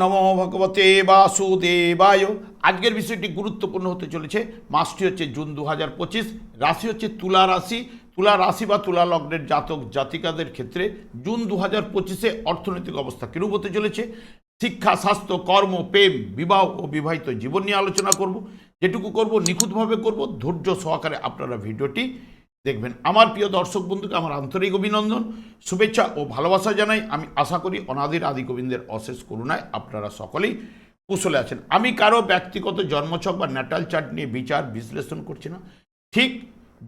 নমো ভগবতে বাসুদেবায়। আজকের বিষয়টি গুরুত্বপূর্ণ হতে চলেছে। মাসটি হচ্ছে জুন দু হাজার পঁচিশ, রাশি হচ্ছে তুলা রাশি। তুলা রাশি বা তুলা লগ্নের জাতক জাতিকাদের ক্ষেত্রে জুন দু হাজার পঁচিশে অর্থনৈতিক অবস্থা কিরূপ হতে চলেছে? শিক্ষা, স্বাস্থ্য, কর্ম, প্রেম, বিবাহ ও বিবাহিত জীবন নিয়ে আলোচনা করব। যেটুকু করব, নিখুঁতভাবে করব। ধৈর্য সহকারে আপনারা ভিডিওটি দেখবেন, আমার প্রিয় দর্শক বন্ধুকে আমার আন্তরিক অভিনন্দন, শুভেচ্ছা ও ভালোবাসা জানাই। আমি আশা করি অনাদির আদি গোবিন্দের অশেষ করুণায় আপনারা সকলেই কুশলে আছেন। আমি কারও ব্যক্তিগত জন্মছক বা ন্যাটাল চার্ট নিয়ে বিচার বিশ্লেষণ করছি না। ঠিক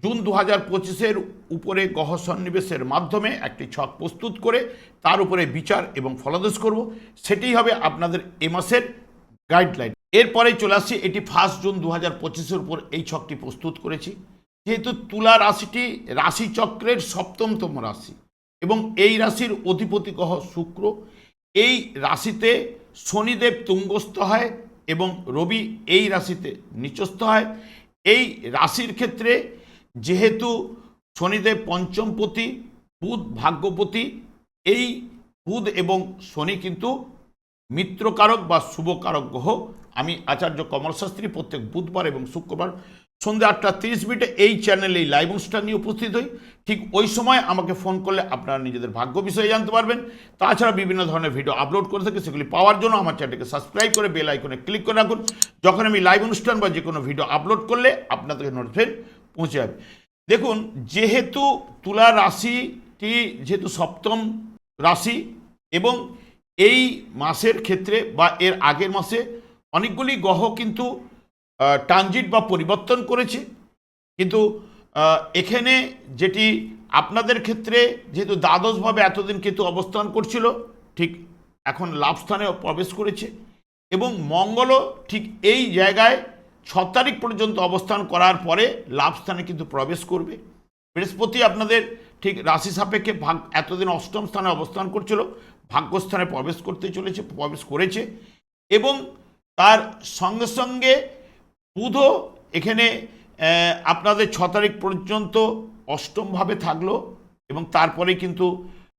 জুন দু হাজার পঁচিশের উপরে গহ সন্নিবেশের মাধ্যমে একটি ছক প্রস্তুত করে তার উপরে বিচার এবং ফলাদেশ করব। সেটাই হবে আপনাদের এ মাসের গাইডলাইন এরপরে চলে আসছি, এটি ফার্স্ট জুন দু হাজার পঁচিশের উপর এই ছকটি প্রস্তুত করেছি। যেহেতু তুলা রাশিটি রাশিচক্রের সপ্তমতম রাশি এবং এই রাশির অধিপতি গ্রহ শুক্র, এই রাশিতে শনিদেব তুঙ্গস্থ হয় এবং রবি এই রাশিতে নিচস্থ হয়। এই রাশির ক্ষেত্রে যেহেতু শনিদেব পঞ্চমপতি, বুধ ভাগ্যপতি, এই বুধ এবং শনি কিন্তু মিত্রকারক বা শুভকারক গ্রহ। আমি আচার্য কমল শাস্ত্রী প্রত্যেক বুধবার এবং শুক্রবার সন্ধ্যে আটটা তিরিশ মিনিটে এই চ্যানেলেই লাইভ অনুষ্ঠান নিয়ে উপস্থিত হই। ঠিক ওই সময় আমাকে ফোন করলে আপনারা নিজেদের ভাগ্য বিষয়ে জানতে পারবেন। তাছাড়া বিভিন্ন ধরনের ভিডিও আপলোড করে থাকি, সেগুলি পাওয়ার জন্য আমার চ্যানেলকে সাবস্ক্রাইব করে বেল আইকনে ক্লিক করে রাখুন। যখন আমি লাইভ অনুষ্ঠান বা যে কোনো ভিডিও আপলোড করলে আপনাদেরকে নোটিফিকেশন পৌঁছে যাবে। দেখুন, যেহেতু তুলা রাশিটি যেহেতু সপ্তম রাশি এবং এই মাসের ক্ষেত্রে বা এর আগের মাসে অনেকগুলি গ্রহ কিন্তু ট্রানজিট বা পরিবর্তন করেছে। কিন্তু এখানে যেটি আপনাদের ক্ষেত্রে যেহেতু দ্বাদশভাবে এতদিন কিন্তু অবস্থান করছিল, ঠিক এখন লাভ স্থানে প্রবেশ করেছে এবং মঙ্গলও ঠিক এই জায়গায় ছ তারিখ পর্যন্ত অবস্থান করার পরে লাভ স্থানে কিন্তু প্রবেশ করবে। বৃহস্পতি আপনাদের ঠিক রাশি সাপেক্ষে ভাগ, এতদিন অষ্টম স্থানে অবস্থান করছিল, ভাগ্যস্থানে প্রবেশ করতে চলেছে, প্রবেশ করেছে এবং তার সঙ্গে সঙ্গে বুধও এখানে আপনাদের ছ তারিখ পর্যন্ত অষ্টমভাবে থাকল এবং তারপরে কিন্তু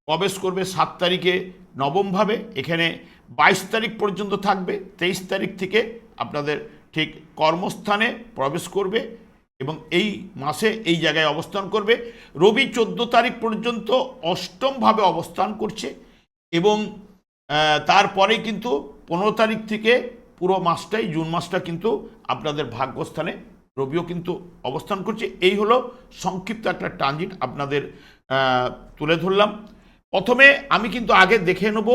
প্রবেশ করবে সাত তারিখে নবমভাবে। এখানে বাইশ তারিখ পর্যন্ত থাকবে, তেইশ তারিখ থেকে আপনাদের ঠিক কর্মস্থানে প্রবেশ করবে এবং এই মাসে এই জায়গায় অবস্থান করবে। রবি চোদ্দ তারিখ পর্যন্ত অষ্টমভাবে অবস্থান করছে এবং তারপরে কিন্তু পনেরো তারিখ থেকে পুরো মাসটাই, জুন মাসটা কিন্তু আপনাদের ভাগ্যস্থানে রবিও কিন্তু অবস্থান করছে। এই হলো সংক্ষিপ্ত একটা ট্রানজিট আপনাদের তুলে ধরলাম। প্রথমে আমি কিন্তু আগে দেখে নেব,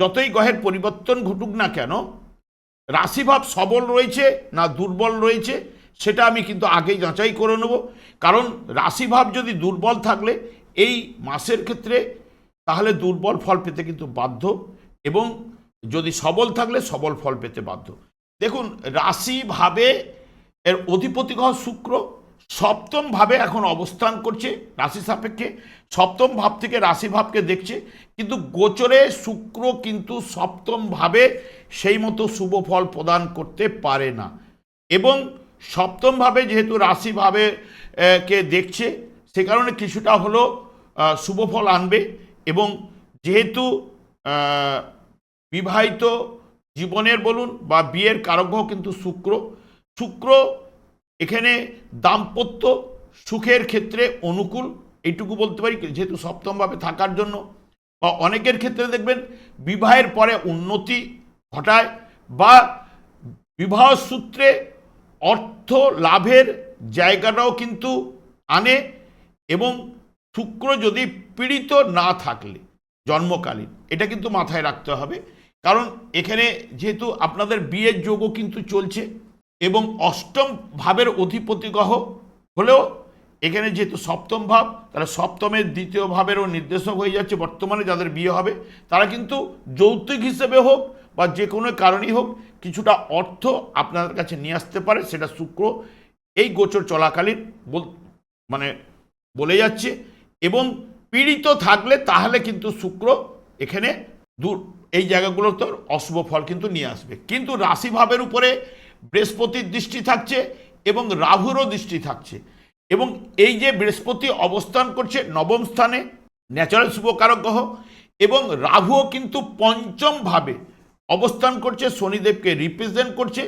যতই গ্রহের পরিবর্তন ঘটুক না কেন, রাশিভাব সবল রয়েছে না দুর্বল রয়েছে, সেটা আমি কিন্তু আগেই যাচাই করে নেব। কারণ রাশিভাব যদি দুর্বল থাকলে, এই মাসের ক্ষেত্রে তাহলে দুর্বল ফল পেতে কিন্তু বাধ্য। এবং যদি সবল থাকলে সবল ফল পেতে বাধ্য। দেখুন রাশিভাবে এর অধিপতি গ্রহ শুক্র, সপ্তম ভাবে এখন অবস্থান করছে রাশি সাপেক্ষে, সপ্তম ভাব থেকে রাশি ভাবকে দেখছে, কিন্তু গোচরে শুক্র কিন্তু সপ্তম ভাবে সেই মতো শুভ ফল প্রদান করতে পারে না। এবং সপ্তম ভাবে যেহেতু রাশি ভাবে কে দেখছে, সে কারণে কিছুটা হলো শুভ ফল আনবে এবং যেহেতু বিবাহিত জীবনের বলুন বা বিয়ের কারগ্রহ কিন্তু শুক্র। শুক্র এখানে দাম্পত্য সুখের ক্ষেত্রে অনুকূল, এইটুকু বলতে পারি যেহেতু সপ্তমভাবে থাকার জন্য। বা অনেকের ক্ষেত্রে দেখবেন বিবাহের পরে উন্নতি ঘটায় বা বিবাহ সূত্রে অর্থ লাভের জায়গাটাও কিন্তু আনে এবং শুক্র যদি পীড়িত না থাকলে জন্মকালীন, এটা কিন্তু মাথায় রাখতে হবে। কারণ এখানে যেহেতু আপনাদের বিয়ের যোগও কিন্তু চলছে এবং অষ্টম ভাবের অধিপতি গ্রহ হলেও এখানে যেহেতু সপ্তম ভাব তারা সপ্তমের দ্বিতীয় ভাবেরও নির্দেশক হয়ে যাচ্ছে, বর্তমানে যাদের বিয়ে হবে, তারা কিন্তু যৌতুক হিসেবে হোক বা যে কোনো কারণেই হোক কিছুটা অর্থ আপনাদের কাছে নিয়ে আসতে পারে, সেটা শুক্র এই গোচর চলাকালীন মানে বলে যাচ্ছে এবং পীড়িত থাকলে তাহলে কিন্তু শুক্র এখানে দূর এই জায়গাগুলো তোর অশুভ ফল কিন্তু নিয়ে আসবে। কিন্তু রাশিভাবের উপরে বৃহস্পতির দৃষ্টি থাকছে এবং রাহুরও দৃষ্টি থাকছে। এবং এই যে বৃহস্পতি অবস্থান করছে নবম স্থানে ন্যাচারাল শুভকারক গ্রহ, এবং রাহুও কিন্তু পঞ্চম ভাবে অবস্থান করছে, শনিদেবকে রিপ্রেজেন্ট করছে।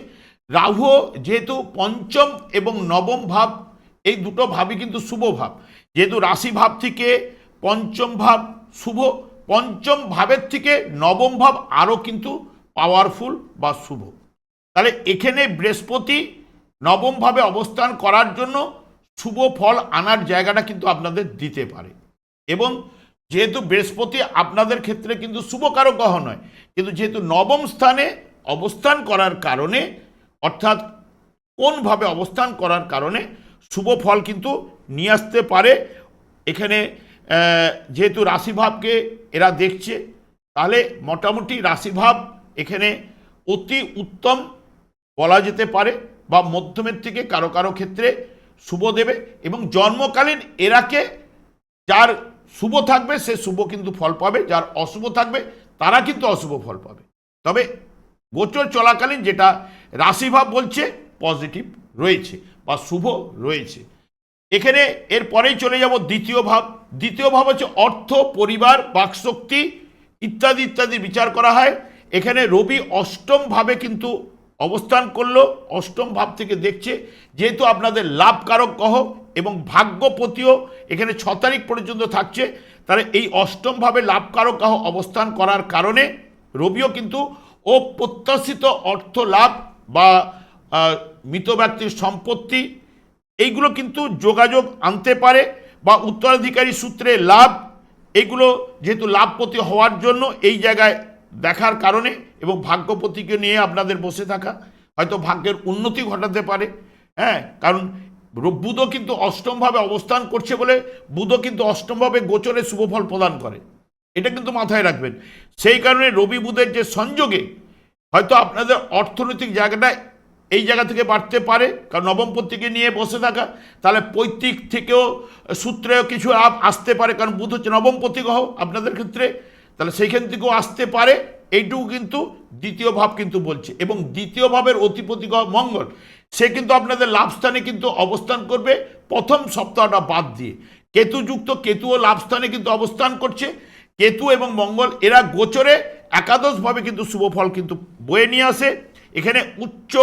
রাহুও যেহেতু পঞ্চম এবং নবম ভাব, এই দুটো ভাবই কিন্তু শুভ ভাব। যেহেতু রাশি ভাব থেকে পঞ্চম ভাব শুভ পঞ্চম ভাবের থেকে নবম ভাব আরও কিন্তু পাওয়ারফুল বা শুভ। তাহলে এখানে বৃহস্পতি নবমভাবে অবস্থান করার জন্য শুভ ফল আনার জায়গাটা কিন্তু আপনাদের দিতে পারে। এবং যেহেতু বৃহস্পতি আপনাদের ক্ষেত্রে কিন্তু শুভকারক গ্রহ নয়, কিন্তু যেহেতু নবম স্থানে অবস্থান করার কারণে, অর্থাৎ কোনভাবে অবস্থান করার কারণে শুভ ফল কিন্তু নিয়ে আসতে পারে, এখানে যেহেতু রাশিভাবকে এরা দেখছে, তাহলে মোটামুটি রাশিভাব এখানে অতি উত্তম বলা যেতে পারে বা মধ্যমের থেকে কারও কারও ক্ষেত্রে শুভ দেবে এবং জন্মকালীন এরাকে যার শুভ থাকবে, সে শুভ কিন্তু ফল পাবে, যার অশুভ থাকবে, তারা কিন্তু অশুভ ফল পাবে। তবে গোচর চলাকালীন যেটা রাশিভাব বলছে পজিটিভ রয়েছে বা শুভ রয়েছে। এখানে এর পরেই চলে যাব দ্বিতীয় ভাব। দ্বিতীয় ভাব হচ্ছে অর্থ, পরিবার, বাকশক্তি ইত্যাদি ইত্যাদি বিচার করা হয়। এখানে রবি অষ্টম ভাবে কিন্তু অবস্থান করল, অষ্টম ভাব থেকে দেখছে, যেহেতু আপনাদের লাভকারক গ্রহ এবং ভাগ্যপতিও এখানে ছ তারিখ পর্যন্ত থাকছে, তাহলে এই অষ্টম ভাবে লাভকারক গ্রহ অবস্থান করার কারণে রবিও কিন্তু অপ্রত্যাশিত অর্থ লাভ বা মৃত ব্যক্তির সম্পত্তি, এইগুলো কিন্তু যোগাযোগ আনতে পারে। বা উত্তরাধিকারী সূত্রে লাভ, এগুলো যেহেতু লাভপতি হওয়ার জন্য এই জায়গায় দেখার কারণে এবং ভাগ্যপতিকে নিয়ে আপনাদের বসে থাকা, হয়তো ভাগ্যের উন্নতি ঘটাতে পারে। হ্যাঁ কারণ বুধও কিন্তু অষ্টমভাবে অবস্থান করছে বলে বুধও কিন্তু অষ্টমভাবে গোচরে শুভফল প্রদান করে। এটা কিন্তু মাথায় রাখবেন। সেই কারণে রবি বুধের যে সংযোগে হয়তো আপনাদের অর্থনৈতিক জায়গাটা এই জায়গা থেকে বাড়তে পারে, কারণ নবমপতিকে নিয়ে বসে থাকা, তাহলে পৈতৃক থেকেও সূত্রেও কিছু লাভ আসতে পারে, কারণ বুধ হচ্ছে নবমপতি গ্রহ আপনাদের ক্ষেত্রে, তাহলে সেইখান থেকেও আসতে পারে, এইটুকু কিন্তু দ্বিতীয় ভাব কিন্তু বলছে। এবং দ্বিতীয় ভাবের গ্রহ মঙ্গল, সে কিন্তু আপনাদের লাভস্থানে কিন্তু অবস্থান করবে প্রথম সপ্তাহটা বাদ দিয়ে। কেতুযুক্ত কেতুও লাভস্থানে কিন্তু অবস্থান করছে, কেতু এবং মঙ্গল, এরা গোচরে একাদশভাবে কিন্তু শুভ ফল কিন্তু বয়ে নিয়ে আসে। এখানে উচ্চ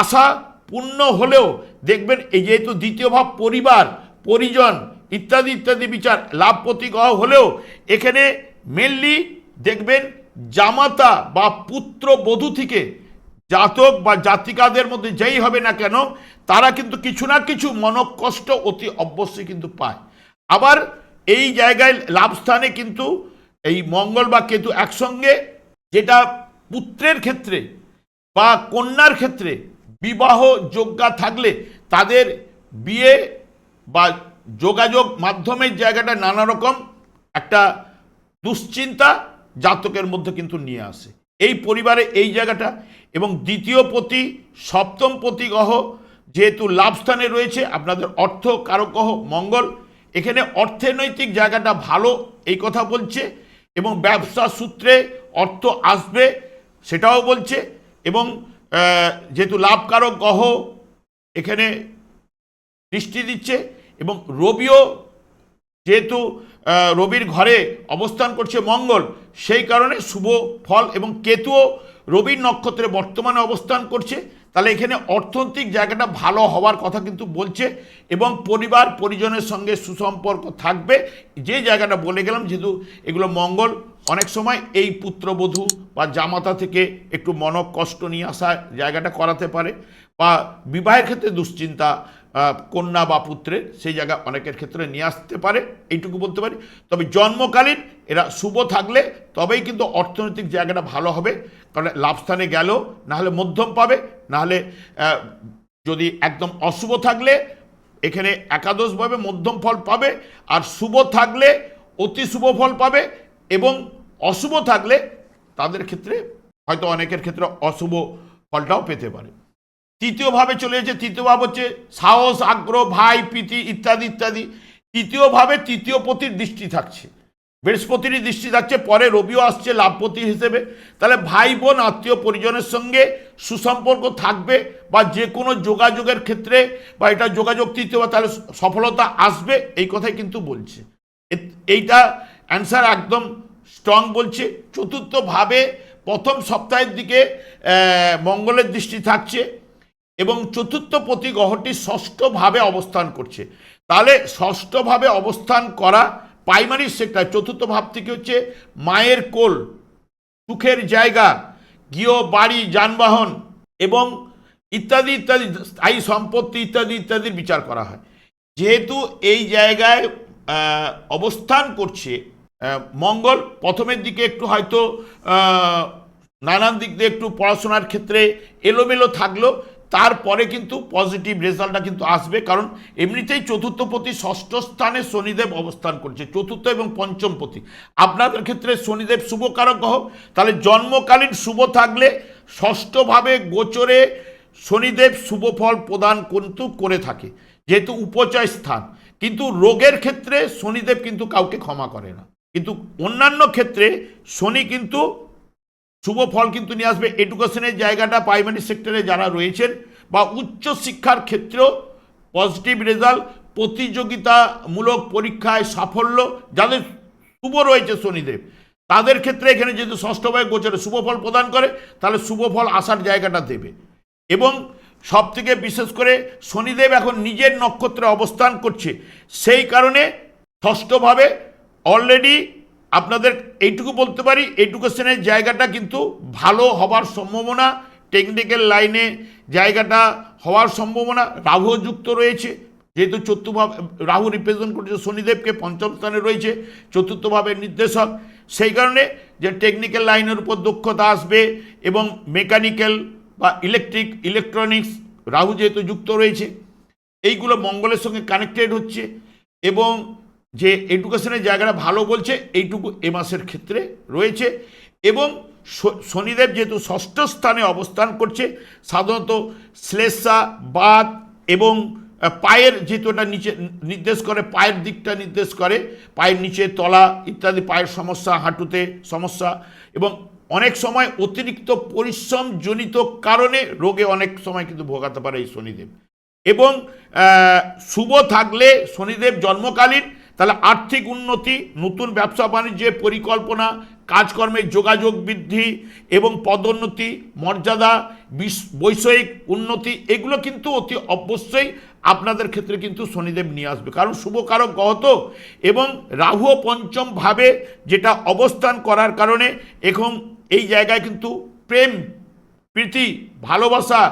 আশা পূর্ণ হলেও দেখবেন এই যেহেতু দ্বিতীয় ভাব পরিবার, পরিজন, ইত্যাদি ইত্যাদি বিচার লাভপতি গ্রহ হলেও এখানে মেনলি দেখবেন জামাতা বা পুত্র বধূ থেকে জাতক বা জাতিকাদের মধ্যে যেই হবে না কেন, তারা কিন্তু কিছু না কিছু মনকষ্ট অতি অবশ্যই কিন্তু পায়। আবার এই জায়গায় লাভস্থানে কিন্তু এই মঙ্গল বা কেতু একসঙ্গে যেটা পুত্রের ক্ষেত্রে বা কন্যার ক্ষেত্রে বিবাহ যোগ্যা থাকলে তাদের বিয়ে বা যোগাযোগ মাধ্যমের জায়গাটা নানা রকম একটা দুশ্চিন্তা জাতকের মধ্যে কিন্তু নিয়ে আসে। এই পরিবারে এই জায়গাটা এবং দ্বিতীয় পতি, সপ্তম পতি গ্রহ যেহেতু লাভস্থানে রয়েছে, আপনাদের অর্থ কারক গ্রহ মঙ্গল, এখানে অর্থনৈতিক জায়গাটা ভালো এই কথা বলছে এবং ব্যবসা সূত্রে অর্থ আসবে সেটাও বলছে এবং যেহেতু লাভকারক গ্রহ এখানে দৃষ্টি দিচ্ছে এবং রবিও যেহেতু রবির ঘরে অবস্থান করছে মঙ্গল, সেই কারণে শুভ ফল এবং কেতুও রবির নক্ষত্রে বর্তমানে অবস্থান করছে। তাহলে এখানে অর্থনৈতিক জায়গাটা ভালো হওয়ার কথা কিন্তু বলছে এবং পরিবার, পরিজনের সঙ্গে সুসম্পর্ক থাকবে। যে জায়গাটা বলে গেলাম, যেহেতু এগুলো মঙ্গল অনেক সময় এই পুত্রবধূ বা জামাতা থেকে একটু মনক কষ্ট নিয়ে আসা জায়গাটা করাতে পারে বা বিবাহের ক্ষেত্রে দুশ্চিন্তা কন্যা বা পুত্রের সেই জায়গা অনেকের ক্ষেত্রে নিয়ে আসতে পারে, এইটুকু বলতে পারি। তবে জন্মকালীন এরা শুভ থাকলে তবেই কিন্তু অর্থনৈতিক জায়গাটা ভালো হবে। কারণ লাভস্থানে গেলেও নাহলে মধ্যম পাবে, নাহলে যদি একদম অশুভ থাকলে এখানে একাদশভাবে মধ্যম ফল পাবে, আর শুভ থাকলে অতি শুভ ফল পাবে। এবং অশুভ থাকলে তাদের ক্ষেত্রে হয়তো অনেকের ক্ষেত্রে অশুভ ফলটাও পেতে পারে। তৃতীয়ভাবে চলে যাচ্ছে তৃতীয় ভাব হচ্ছে সাহস, আগ্রহ, ভাই, প্রীতি ইত্যাদি ইত্যাদি। তৃতীয়ভাবে তৃতীয় পতির দৃষ্টি থাকছে। বৃহস্পতিরই দৃষ্টি থাকছে, পরে রবিও আসছে লাভপতি হিসেবে। তাহলে ভাই, বোন, আত্মীয় পরিজনের সঙ্গে সুসম্পর্ক থাকবে বা যে কোনো যোগাযোগের ক্ষেত্রে বা এটা যোগাযোগ তৃতীয় তাহলে সফলতা আসবে, এই কথাই কিন্তু বলছে। এইটা অ্যান্সার একদম স্ট্রং বলছে। চতুর্থভাবে প্রথম সপ্তাহের দিকে মঙ্গলের দৃষ্টি থাকছে এবং চতুর্থ প্রতি গ্রহটি ষষ্ঠভাবে অবস্থান করছে। তাহলে ষষ্ঠভাবে অবস্থান করা প্রাইমারি সেক্টর চতুর্থ ভাব থেকে হচ্ছে মায়ের কোল, সুখের জায়গা, গৃহ, বাড়ি, যানবাহন এবং ইত্যাদি ইত্যাদি, স্থায়ী সম্পত্তি ইত্যাদি, ইত্যাদির বিচার করা হয়। যেহেতু এই জায়গায় অবস্থান করছে মঙ্গল প্রথমের দিকে একটু হয়তো নানান দিক দিয়ে একটু পড়াশোনার ক্ষেত্রে এলোমেলো থাকল। তারপরে কিন্তু পজিটিভ রেজাল্টটা কিন্তু আসবে, কারণ এমনিতেই চতুর্থ পতি ষষ্ঠ স্থানে শনিদেব অবস্থান করছে, চতুর্থ এবং পঞ্চম পতি। আপনাদের ক্ষেত্রে শনিদেব শুভকারক গ্রহ, তাহলে জন্মকালীন শুভ থাকলে ষষ্ঠভাবে গোচরে শনিদেব শুভ ফল প্রদান কিন্তু করে থাকে, যেহেতু উপচয় স্থান। কিন্তু রোগের ক্ষেত্রে শনিদেব কিন্তু কাউকে ক্ষমা করে না। কিন্তু অন্যান্য ক্ষেত্রে শনি কিন্তু শুভ ফল কিন্তু নিয়ে আসবে। এডুকেশনের জায়গাটা প্রাইমারি সেক্টরে যারা রয়েছেন বা উচ্চ শিক্ষার ক্ষেত্রেও পজিটিভ রেজাল্ট প্রতিযোগিতামূলক পরীক্ষায় সাফল্য, যাদের শুভ রয়েছে শনিদেব, তাদের ক্ষেত্রে এখানে যেহেতু ষষ্ঠভাবে গোচরে শুভ ফল প্রদান করে, তাহলে শুভ ফল আসার জায়গাটা দেবে। এবং সব থেকে বিশেষ করে শনিদেব এখন নিজের নক্ষত্রে অবস্থান করছে, সেই কারণে ষষ্ঠভাবে অলরেডি আপনাদের এইটুকু বলতে পারি এডুকেশনের জায়গাটা কিন্তু ভালো হবার সম্ভাবনা টেকনিক্যাল লাইনে জায়গাটা হওয়ার সম্ভাবনা, রাহু যুক্ত রয়েছে, যেহেতু চতুর্ভাব রাহু রিপ্রেজেন্ট করছে শনিদেবকে, পঞ্চম স্থানে রয়েছে, চতুর্থভাবের নির্দেশক। সেই কারণে যে টেকনিক্যাল লাইনের উপর দক্ষতা আসবে এবং মেকানিক্যাল বা ইলেকট্রিক ইলেকট্রনিক্স রাহু যেহেতু যুক্ত রয়েছে, এইগুলো মঙ্গলের সঙ্গে কানেক্টেড হচ্ছে এবং যে এডুকেশনের জায়গাটা ভালো বলছে, এইটুকু এ মাসের ক্ষেত্রে রয়েছে। এবং শনিদেব যেহেতু ষষ্ঠ স্থানে অবস্থান করছে, সাধারণত শ্লেষা বাত এবং পায়ের যেহেতু ওটা নিচে নির্দেশ করে, পায়ের দিকটা নির্দেশ করে, পায়ের নিচে তলা ইত্যাদি, পায়ের সমস্যা, হাঁটুতে সমস্যা এবং অনেক সময় অতিরিক্ত পরিশ্রম জনিত কারণে রোগে অনেক সময় কিন্তু ভোগাতে পারে এই শনিদেব। এবং শুভ থাকলে শনিদেব জন্মকালীন তাহলে আর্থিক উন্নতি, নতুন ব্যবসা বাণিজ্যের পরিকল্পনা কাজকর্মের যোগাযোগ বৃদ্ধি এবং পদোন্নতি, মর্যাদা বৈষয়িক উন্নতি, এগুলো কিন্তু অতি অবশ্যই আপনাদের ক্ষেত্রে কিন্তু শনিদেব নিয়ে আসবে। কারণ শুভকারক গ্রহ এবং রাহু পঞ্চম ভাবে যেটা অবস্থান করার কারণে এখন এই জায়গায় কিন্তু প্রেম, প্রীতি, ভালোবাসা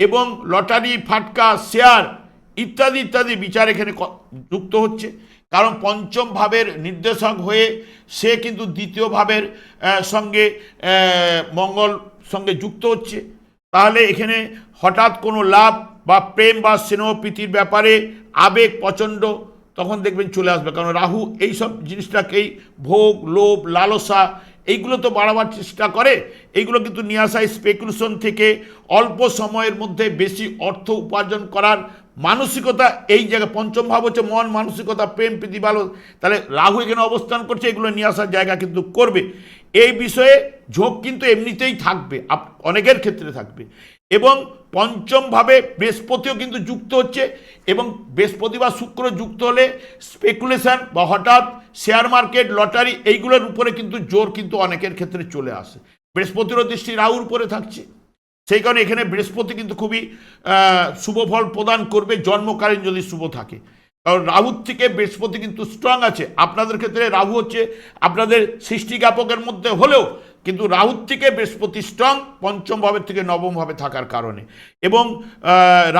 এবং লটারি, ফাটকা, শেয়ার ইত্যাদি ইত্যাদি বিচার এখানে যুক্ত হচ্ছে। কারণ পঞ্চম ভাবের নির্দেশক হয়ে সে কিন্তু দ্বিতীয় ভাবের সঙ্গে মঙ্গল সঙ্গে যুক্ত হচ্ছে। তাহলে এখানে হঠাৎ কোনো লাভ বা প্রেম বা স্নেহ প্রীতির ব্যাপারে আবেগ প্রচণ্ড তখন দেখবেন চলে আসবে। কারণ রাহু এই সব জিনিসটাকেই ভোগ, লোভ, লালসা এইগুলো তো বাড়াবার চেষ্টা করে। এইগুলো কিন্তু নিয়ে আসা স্পেকুলেশন থেকে অল্প সময়ের মধ্যে বেশি অর্থ উপার্জন করার মানসিকতা, এই জায়গায় পঞ্চম ভাব হচ্ছে মন, মানসিকতা, প্রেম, প্রীতি, ভালো। তাহলে রাহু এখানে অবস্থান করছে, এগুলো নিয়ে আসার জায়গা কিন্তু করবে। এই বিষয়ে ঝোঁক কিন্তু এমনিতেই থাকবে অনেকের ক্ষেত্রে থাকবে। এবং পঞ্চমভাবে বৃহস্পতিও কিন্তু যুক্ত হচ্ছে, এবং বৃহস্পতি বা শুক্র যুক্ত হলে স্পেকুলেশন বা হঠাৎ শেয়ার মার্কেট লটারি এইগুলোর উপরে কিন্তু জোর কিন্তু অনেকের ক্ষেত্রে চলে আসে। বৃহস্পতিরও দৃষ্টি রাহুর উপরে থাকছে। সেই কারণে এখানে বৃহস্পতি কিন্তু খুবই শুভ ফল প্রদান করবে, জন্মকালীন যদি শুভ থাকে। কারণ রাহুর থেকে বৃহস্পতি কিন্তু স্ট্রং আছে। আপনাদের ক্ষেত্রে রাহু হচ্ছে আপনাদের সৃষ্টি জ্ঞাপকের মধ্যে হলেও কিন্তু রাহুর থেকে বৃহস্পতি স্ট্রং পঞ্চম ভাবের থেকে নবম ভাবে থাকার কারণে। এবং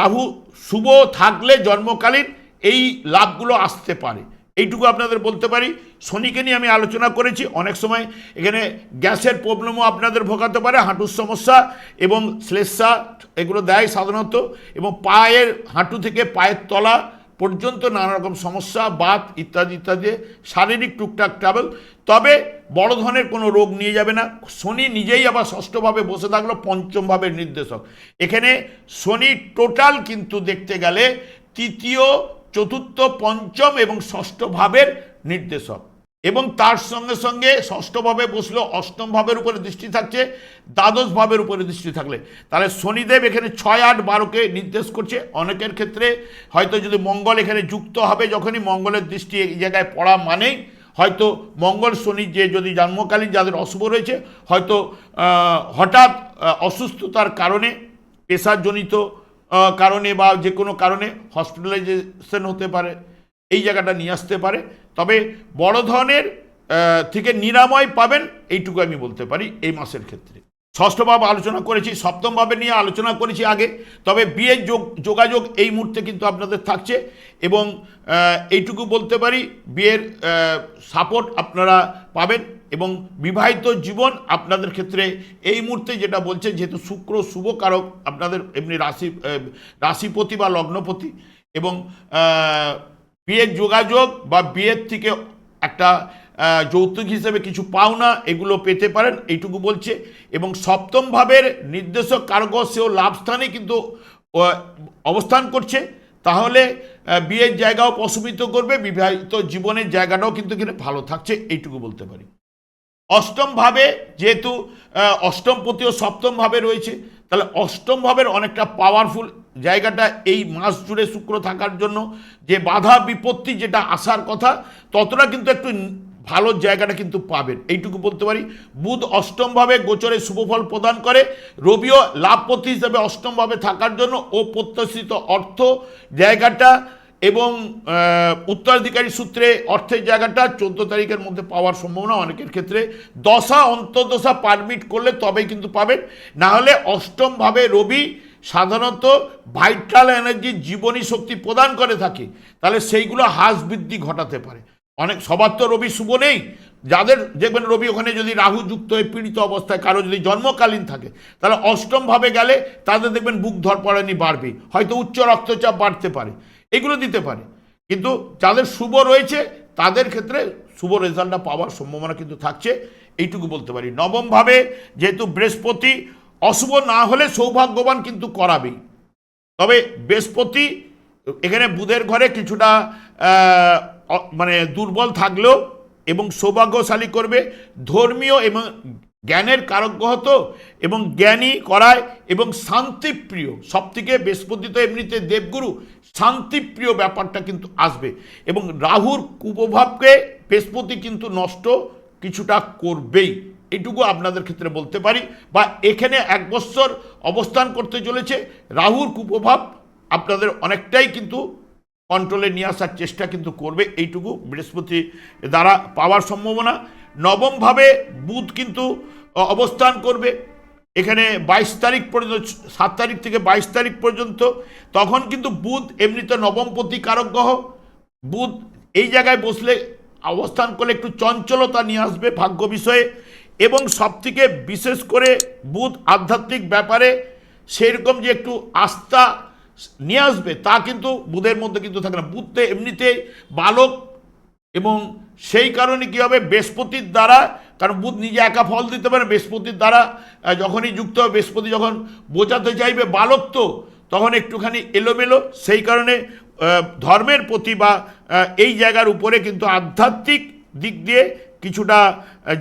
রাহু শুভ থাকলে জন্মকালীন এই লাভগুলো আসতে পারে। এইটুকু আপনাদের বলতে পারি। শনিকে নিয়ে আমি আলোচনা করেছি। অনেক সময় এখানে গ্যাসের প্রবলেমও আপনাদের ভোগাতে পারে, হাঁটুর সমস্যা এবং শ্লেষা এগুলো দেয় সাধারণত এবং পায়ের হাঁটু থেকে পায়ের তলা পর্যন্ত নানা রকম সমস্যা, বাত ইত্যাদি ইত্যাদি, শারীরিক টুকটাক ট্রাভেল তবে বড় ধরনের কোনো রোগ নিয়ে যাবে না। শনি নিজেই আবার ষষ্ঠভাবে বসে থাকল পঞ্চম ভাবের নির্দেশক। এখানে শনি টোটাল কিন্তু দেখতে গেলে তৃতীয় চতুর্থ, পঞ্চম এবং ষষ্ঠ ভাবের নির্দেশক। এবং তার সঙ্গে সঙ্গে ষষ্ঠভাবে বসলেও অষ্টম ভাবের উপরে দৃষ্টি থাকছে, দ্বাদশ ভাবের উপরে দৃষ্টি থাকলে। তাহলে শনিদেব এখানে ছয়, আট, বারোকে নির্দেশ করছে অনেকের ক্ষেত্রে। হয়তো যদি মঙ্গল এখানে যুক্ত হবে যখনই মঙ্গলের দৃষ্টি এই জায়গায় পড়া মানেই হয়তো মঙ্গল, শনি যে যদি জন্মকালীন যাদের অশুভ রয়েছে, হয়তো হঠাৎ অসুস্থতার কারণে পেশাজনিত কারণে বা যে কোনো কারণে হসপিটালাইজেশন হতে পারে, এই জায়গাটা নিয়ে আসতে পারে। তবে বড় ধরনের থেকে নিরাময় পাবেন, এইটুকু আমি বলতে পারি এই মাসের ক্ষেত্রে। ষষ্ঠ ভাব আলোচনা করেছি সপ্তম ভাবে নিয়ে আলোচনা করেছি আগে। তবে বিয়ের যোগ, যোগাযোগ এই মুহূর্তে কিন্তু আপনাদের থাকছে এবং এইটুকু বলতে পারি বিয়ের সাপোর্ট আপনারা পাবেন এবং বিবাহিত জীবন আপনাদের ক্ষেত্রে এই মুহূর্তে যেটা বলছে, যেহেতু শুক্র শুভ কারক আপনাদের এমনি রাশি রাশিপতি বা লগ্নপতি এবং বিয়ের যোগাযোগ বা বিয়ের থেকে একটা যৌতুক হিসেবে কিছু পাওনা এগুলো পেতে পারেন, এইটুকু বলছে। এবং সপ্তম ভাবের নির্দেশক কারক সেও লাভ স্থানে কিন্তু অবস্থান করছে। তাহলে বিয়ের জায়গাও প্রশমিত করবে, বিবাহিত জীবনের জায়গাটাও কিন্তু এখানে ভালো থাকছে, এইটুকু বলতে পারি। অষ্টম ভাবে যেহেতু অষ্টম পতি ও সপ্তম ভাবে রয়েছে, তাহলে অষ্টম ভাবের অনেকটা পাওয়ারফুল জায়গাটা এই মাস জুড়ে শুক্র থাকার জন্য যে বাধা বিপত্তি যেটা আসার কথা, ততটা কিন্তু একটু ভালো জায়গাটা কিন্তু পাবেন। এইটুকু বলতে পারি, বুধ অষ্টমভাবে গোচরে শুভফল প্রদান করে, রবিও লাভপতি হিসাবে অষ্টমভাবে থাকার জন্য ও প্রত্যাশিত অর্থ। জায়গাটা এবং উত্তরাধিকারী সূত্রে অর্থের জায়গাটা চোদ্দ তারিখের মধ্যে পাওয়ার সম্ভাবনা অনেকের ক্ষেত্রে। দশা, অন্তর্দশা পারমিট করলে তবেই কিন্তু পাবেন। না হলে অষ্টমভাবে রবি সাধারণত ভাইটাল এনার্জি জীবনী শক্তি প্রদান করে থাকে। তাহলে সেইগুলো হ্রাস বৃদ্ধি ঘটাতে পারে। অনেক সবার তো রবি শুভ নেই। যাদের দেখবেন রবি ওখানে যদি রাহু যুক্ত হয়ে পীড়িত অবস্থায়, কারও যদি জন্মকালীন থাকে, তাহলে অষ্টমভাবে গেলে তাদের দেখবেন বুক ধরপড়ানি বাড়বে হয়তো উচ্চ রক্তচাপ বাড়তে পারে, এগুলো দিতে পারে। কিন্তু যাদের শুভ রয়েছে, তাদের ক্ষেত্রে শুভ রেজাল্টটা পাওয়ার সম্ভাবনা কিন্তু থাকছে। এইটুকু বলতে পারি। নবমভাবে যেহেতু বৃহস্পতি, অশুভ না হলে সৌভাগ্যবান কিন্তু করাবেই। তবে বৃহস্পতি, এখানে বুধের ঘরে কিছুটা মানে দুর্বল থাকলেও এবং সৌভাগ্যশালী করবে। ধর্মীয় এবং জ্ঞানের কারক গ্রহ তো এবং জ্ঞানী করায় এবং শান্তিপ্রিয়। সব থেকে বৃহস্পতি তো এমনিতে দেবগুরু শান্তিপ্রিয় ব্যাপারটা কিন্তু আসবে। এবং রাহুর কুপ্রভাবকে বৃহস্পতি কিন্তু নষ্ট কিছুটা করবেই। এটুকু আপনাদের ক্ষেত্রে বলতে পারি। বা এখানে এক বছর অবস্থান করতে চলেছে। রাহুর কুপ্রভাব আপনাদের অনেকটাই কিন্তু কন্ট্রোলে নিয়ে আসার চেষ্টা কিন্তু করবে এইটুকু বৃহস্পতি দ্বারা পাওয়ার সম্ভাবনা। নবমভাবে বুধ কিন্তু অবস্থান করবে। এখানে বাইশ তারিখ পর্যন্ত, সাত তারিখ থেকে বাইশ তারিখ পর্যন্ত, তখন কিন্তু বুধ এমনিতে নবমপতি কারক গ্রহ। বুধ এই জায়গায় বসলে অবস্থান করলে একটু চঞ্চলতা নিয়ে আসবে ভাগ্য বিষয়ে। এবং সবথেকে বিশেষ করে বুধ আধ্যাত্মিক ব্যাপারে সেরকম যে একটু আস্থা নিয়ে আসবে, তা কিন্তু বুধের মধ্যে কিন্তু থাকে না। বুধ তো এমনিতেই বালক এবং সেই কারণে কী হবে? বৃহস্পতির দ্বারা, কারণ বুধ নিজে একা ফল দিতে পারে, বৃহস্পতির দ্বারা যখনই যুক্ত হবে, বৃহস্পতি যখন বোঝাতে চাইবে বালক তো, তখন একটুখানি এলোমেলো। সেই কারণে ধর্মের প্রতি বা এই জায়গার উপরে কিন্তু আধ্যাত্মিক দিক দিয়ে কিছুটা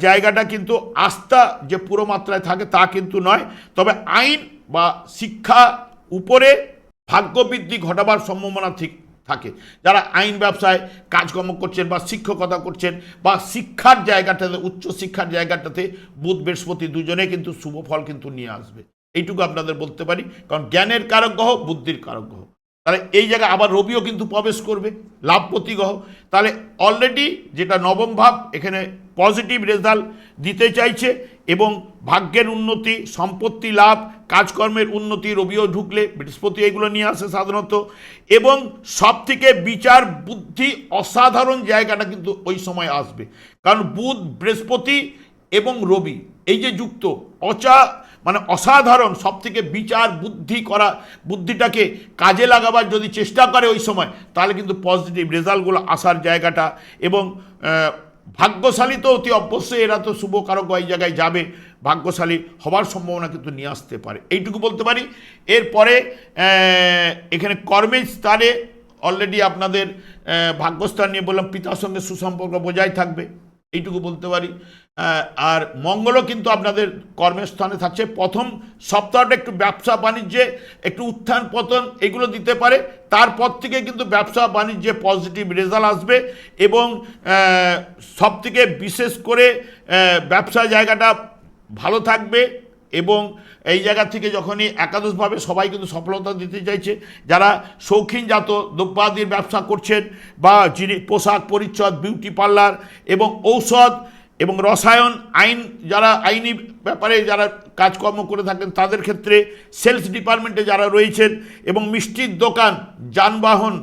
জায়গাটা কিন্তু আস্থা যে পুরো মাত্রায় থাকে তা কিন্তু নয়। তবে আইন বা শিক্ষা উপরে ভাগ্যবৃদ্ধি ঘটাবার সম্ভাবনা ঠিক থাকে। যারা আইন ব্যবসায় কাজকর্ম করছেন বা শিক্ষকতা করছেন বা শিক্ষার জায়গাটাতে, উচ্চ শিক্ষার জায়গাটাতে বুধ, বৃহস্পতি দুজনে কিন্তু শুভ ফল কিন্তু নিয়ে আসবে। এইটুকু আপনাদের বলতে পারি। কারণ জ্ঞানের কারক গ্রহ, বুদ্ধির কারক গ্রহ। তাহলে এই জায়গায় আবার রবিও কিন্তু প্রবেশ করবে, লাভপতি গ্রহ। তাহলে অলরেডি যেটা নবম ভাব, এখানে পজিটিভ রেজাল্ট দিতে চাইছে। এবং ভাগ্যের উন্নতি, সম্পত্তি লাভ, কাজকর্মের উন্নতি রবিও ঢুকলে, বৃহস্পতি এগুলো নিয়ে আসে সাধারণত। এবং সব থেকে বিচার বুদ্ধি অসাধারণ জায়গাটা কিন্তু ওই সময় আসবে। কারণ বুধ, বৃহস্পতি এবং রবি, এই যে যুক্ত, অচা মানে অসাধারণ সব থেকে বিচার বুদ্ধি করা, বুদ্ধিটাকে কাজে লাগাবার যদি চেষ্টা করে ওই সময়, তাহলে কিন্তু পজিটিভ রেজাল্টগুলো আসার জায়গাটা এবং ভাগ্যশালী তো অতি অবশ্যই, এরা তো শুভ কারক এই জায়গায় যাবে। ভাগ্যশালী হবার সম্ভাবনা কিন্তু নিয়ে আসতে পারে। এইটুকু বলতে পারি, এরপরে এখানে কর্মের স্থানে অলরেডি আপনাদের ভাগ্যস্থান নিয়ে বললাম, পিতার সঙ্গে সুসম্পর্ক বজায় থাকবে। এইটুকু বলতে পারি। আর মঙ্গলও কিন্তু আপনাদের কর্মের স্থানে থাকছে। প্রথম সপ্তাহটা একটু ব্যবসা বাণিজ্যে একটু উত্থান পতন এগুলো দিতে পারে। তারপর থেকে কিন্তু ব্যবসা বাণিজ্যে পজিটিভ রেজাল্ট আসবে এবং সব থেকে বিশেষ করে ব্যবসা জায়গাটা ভালো থাকবে এবং এই জায়গা থেকে যখনই একাদশভাবে সবাই কিন্তু সফলতা দিতে চাইছে। যারা শৌখিন জাত দ্রব্যাদির ব্যবসা করছেন বা যিনি পোশাক পরিচ্ছদ বিউটি পার্লার এবং ঔষধ এবং রসায়ন, আইন, যারা আইনি ব্যাপারে যারা কাজকর্ম করে থাকেন, তাদের ক্ষেত্রে সেলস ডিপার্টমেন্টে যারা রয়েছেন এবং মিষ্টির দোকান, যানবাহন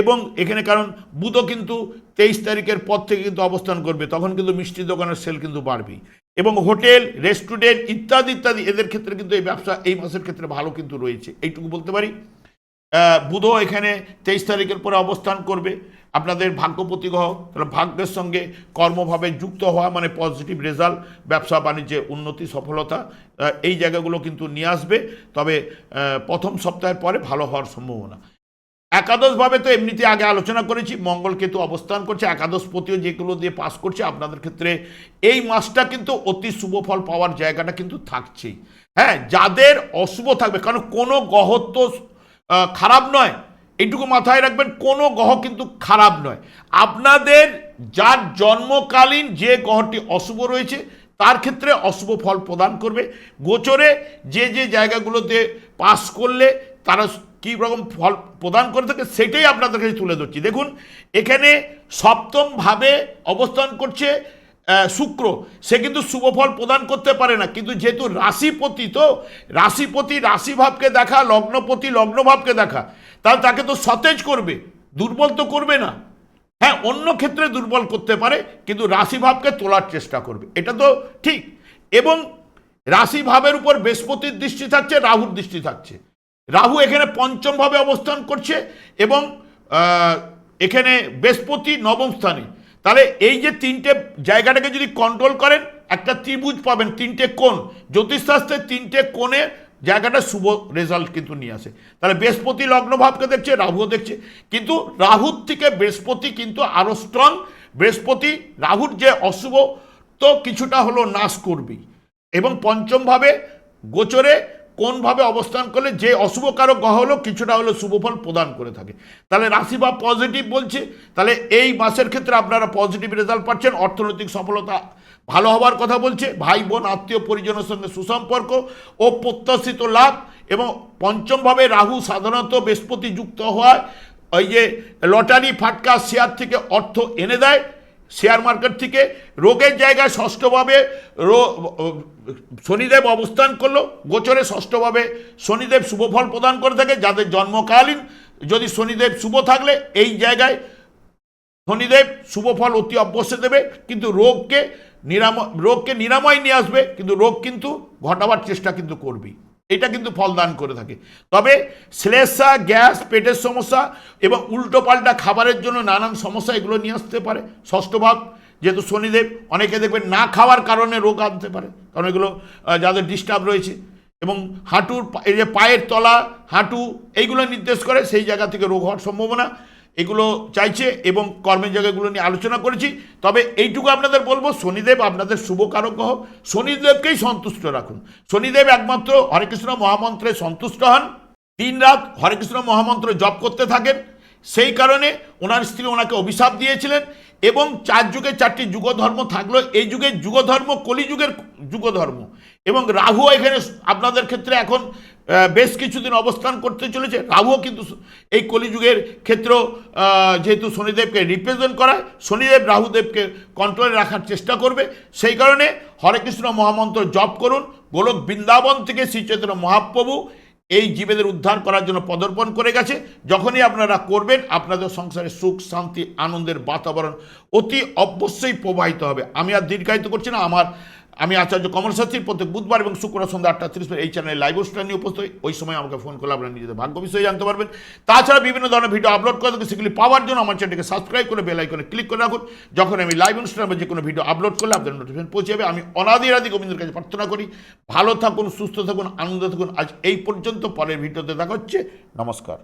এবং এখানে কারণ বুধও কিন্তু তেইশ তারিখের পর থেকে কিন্তু অবস্থান করবে, তখন কিন্তু মিষ্টির দোকানের সেল কিন্তু বাড়বে। এবং হোটেল, রেস্টুরেন্ট ইত্যাদি ইত্যাদি, এদের ক্ষেত্রে কিন্তু এই ব্যবসা এই মাসের ক্ষেত্রে ভালো কিন্তু রয়েছে। এইটুকু বলতে পারি। বুধও এখানে তেইশ তারিখের পরে অবস্থান করবে। আপনাদের ভাগ্যপতি গ্রহ তাহলে ভাগ্যের সঙ্গে কর্মভাবে যুক্ত হওয়া মানে পজিটিভ রেজাল্ট ব্যবসা বাণিজ্যে উন্নতি সফলতা এই জায়গাগুলো কিন্তু নিয়ে আসবে। তবে প্রথম সপ্তাহের পরে ভালো হওয়ার সম্ভাবনা। একাদশভাবে তো এমনিতে আগে আলোচনা করেছি মঙ্গল কেতু অবস্থান করছে একাদশপতিও যেগুলো দিয়ে পাস করছে আপনাদের ক্ষেত্রে এই মাসটা কিন্তু অতি শুভ ফল পাওয়ার জায়গাটা কিন্তু থাকছেই। হ্যাঁ যাদের অশুভ থাকবে কারণ কোনো আহ, খারাপ নয়। এইটুকু মাথায় রাখবেন, কোনো গ্রহ কিন্তু খারাপ নয়। আপনাদের যার জন্মকালীন যে গ্রহটি অশুভ রয়েছে, তার ক্ষেত্রে অশুভ ফল প্রদান করবে। গোচরে যে যে জায়গাগুলোতে পাস করলে তারা কী রকম ফল প্রদান করে থাকে, সেটাই আপনাদের কাছে তুলে ধরছি। দেখুন, এখানে সপ্তমভাবে অবস্থান করছে শুক্র। সে কিন্তু শুভ ফল প্রদান করতে পারে না। কিন্তু যেহেতু রাশিপতি, তো রাশিপতি রাশিভাবকে দেখা, লগ্নপতি লগ্নভাবকে দেখা তাহলে তাকে তো সতেজ করবে, দুর্বল তো করবে না। হ্যাঁ অন্য ক্ষেত্রে দুর্বল করতে পারে, কিন্তু রাশিভাবকে তোলার চেষ্টা করবে। এটা তো ঠিক। এবং রাশিভাবের উপর বৃহস্পতির দৃষ্টি থাকছে, রাহুর দৃষ্টি থাকছে। রাহু এখানে পঞ্চমভাবে অবস্থান করছে এবং এখানে বৃহস্পতি নবম স্থানে। তাহলে এই যে তিনটে জায়গাটাকে যদি কন্ট্রোল করেন, একটা ত্রিভুজ পাবেন, তিনটে কোণ। জ্যোতিষশাস্ত্রের তিনটে কোণে জায়গাটা শুভ রেজাল্ট কিন্তু নিয়ে আসে। তাহলে বৃহস্পতি লগ্ন ভাবকে দেখছে, রাহুও দেখছে। কিন্তু রাহুর থেকে বৃহস্পতি কিন্তু আরও স্ট্রং বৃহস্পতি, রাহুর যে অশুভ, তো কিছুটা হলো নাশ করবেই এবং পঞ্চমভাবে গোচরে কোনভাবে অবস্থান করলে যে অশুভ কারক গ্রহ হলো, কিছুটা হলো শুভফল প্রদান করে থাকে। তাহলে রাশি বা পজিটিভ বলছে। তাহলে এই মাসের ক্ষেত্রে আপনারা পজিটিভ রেজাল্ট পাচ্ছেন। অর্থনৈতিক সফলতা ভালো হওয়ার কথা বলছে। ভাই, বোন, আত্মীয় পরিজনের সঙ্গে সুসম্পর্ক ও প্রত্যাশিত লাভ এবং পঞ্চমভাবে রাহু সাধারণত বৃহস্পতি যুক্ত হওয়ায় ওই যে লটারি, ফাটকা, শেয়ার থেকে অর্থ এনে দেয় শেয়ার মার্কেট থেকে। রোগের জায়গায় ষষ্ঠভাবে শনিদেব অবস্থান করল। গোচরে ষষ্ঠভাবে শনিদেব শুভফল প্রদান করে থাকে। যাদের জন্মকালীন যদি শনিদেব শুভ থাকলে এই জায়গায় শনিদেব শুভফল অতি অবশ্যই দেবে। কিন্তু রোগকে নিরাময়, রোগকে নিরাময় নিয়ে আসবে, কিন্তু রোগ কিন্তু ঘটাবার চেষ্টা কিন্তু করবেই। এটা কিন্তু ফলদান করে থাকে। তবে শ্লেষা, গ্যাস, পেটের সমস্যা এবং উল্টোপাল্টা খাবারের জন্য নানান সমস্যা এগুলো নিয়ে আসতে পারে। ষষ্ঠ ভাব, যেহেতু শনিদেব, অনেকে দেখবেন না খাওয়ার কারণে রোগ আনতে পারে, কারণ এগুলো যাদের ডিস্টার্ব রয়েছে। এবং হাঁটুর এই যে পায়ের তলা, হাঁটু, এইগুলো নির্দেশ করে সেই জায়গা থেকে রোগ হওয়ার সম্ভাবনা। এগুলো চাইছে এবং কর্মের জায়গাগুলো নিয়ে আলোচনা করেছি। তবে এইটুকু আপনাদের বলব, শনিদেব আপনাদের শুভ কারক গ্রহ শনিদেবকেই সন্তুষ্ট রাখুন। শনিদেব একমাত্র হরেকৃষ্ণ মহামন্ত্রে সন্তুষ্ট হন। দিন রাত হরেকৃষ্ণ মহামন্ত্র জপ করতে থাকেন। সেই কারণে ওনার স্ত্রী ওনাকে অভিশাপ দিয়েছিলেন এবং চার যুগে চারটি যুগধর্ম থাকল। এই যুগের যুগধর্ম, কলিযুগের যুগধর্ম এবং রাহু এখানে আপনাদের ক্ষেত্রে এখন বেশ কিছুদিন অবস্থান করতে চলেছে। রাহুও কিন্তু এই কলিযুগের ক্ষেত্র যেহেতু শনিদেবকে রিপ্রেজেন্ট করায়, শনিদেব রাহুদেবকে কন্ট্রোলে রাখার চেষ্টা করবে। সেই কারণে হরেকৃষ্ণ মহামন্ত্র জপ করুন। গোলক বৃন্দাবন থেকে শ্রী চৈতন্য মহাপ্রভু এই জীবেদের উদ্ধার করার জন্য পদর্পণ করে গেছে। যখনই আপনারা করবেন, আপনাদের সংসারে সুখ, শান্তি, আনন্দের বাতাবরণ অতি অবশ্যই প্রবাহিত হবে। আমি আর দীর্ঘায়িত করছি না, আমার আমি আচার্য কমল শাস্ত্রী প্রত্যেক বুধবার এবং শুক্রবার সন্ধ্যা আটটা তিরিশ এই চ্যানেলে লাইভ অনুষ্ঠান নিয়ে উপস্থিত। ওই সময় আমাকে ফোন করলে আপনারা নিজেদের ভাগ্য বিষয়ে জানতে পারবেন। তাছাড়া বিভিন্ন ধরনের ভিডিও আপলোড করে থাকি, সেগুলি পাওয়ার জন্য আমার চ্যানেলকে সাবস্ক্রাইব করে বেল আইকনে ক্লিক করে রাখুন। যখন আমি লাইভ অনুষ্ঠান বা যে কোনো ভিডিও আপলোড করলে আপনাদের নোটিফিকেশন পৌঁছে যাবে। আমি অনাদি রাদি গোবিন্দের কাছে প্রার্থনা করি, ভালো থাকুন, সুস্থ থাকুন, আনন্দ থাকুন। আজ এই পর্যন্ত, পরের ভিডিওতে দেখা হচ্ছে। নমস্কার।